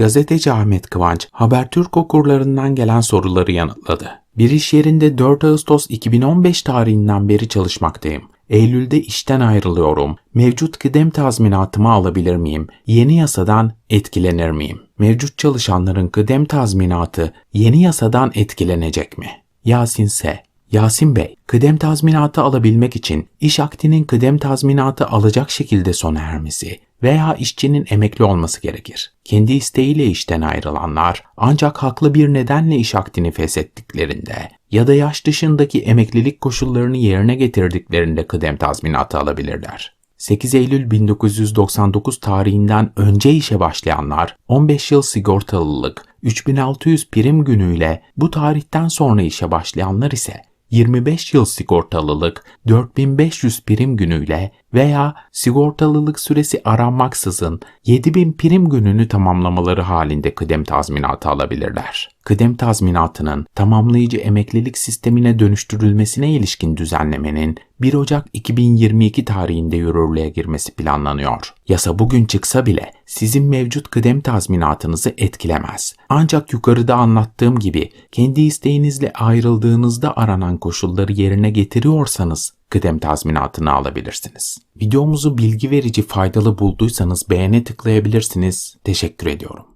Gazeteci Ahmet Kıvanç, Habertürk okurlarından gelen soruları yanıtladı. Bir iş yerinde 4 Ağustos 2015 tarihinden beri çalışmaktayım. Eylül'de işten ayrılıyorum. Mevcut kıdem tazminatımı alabilir miyim? Yeni yasadan etkilenir miyim? Mevcut çalışanların kıdem tazminatı yeni yasadan etkilenecek mi? Yasin S. Yasin Bey, kıdem tazminatı alabilmek için iş akdinin kıdem tazminatı alacak şekilde sona ermesi veya işçinin emekli olması gerekir. Kendi isteğiyle işten ayrılanlar ancak haklı bir nedenle iş akdini feshettiklerinde ya da yaş dışındaki emeklilik koşullarını yerine getirdiklerinde kıdem tazminatı alabilirler. 8 Eylül 1999 tarihinden önce işe başlayanlar 15 yıl sigortalılık, 3600 prim günüyle bu tarihten sonra işe başlayanlar ise 25 yıl sigortalılık, 4500 prim günüyle veya sigortalılık süresi aranmaksızın 7000 prim gününü tamamlamaları halinde kıdem tazminatı alabilirler. Kıdem tazminatının tamamlayıcı emeklilik sistemine dönüştürülmesine ilişkin düzenlemenin 1 Ocak 2022 tarihinde yürürlüğe girmesi planlanıyor. Yasa bugün çıksa bile sizin mevcut kıdem tazminatınızı etkilemez. Ancak yukarıda anlattığım gibi kendi isteğinizle ayrıldığınızda aranan koşulları yerine getiriyorsanız kıdem tazminatını alabilirsiniz. Videomuzu bilgi verici faydalı bulduysanız beğene tıklayabilirsiniz. Teşekkür ediyorum.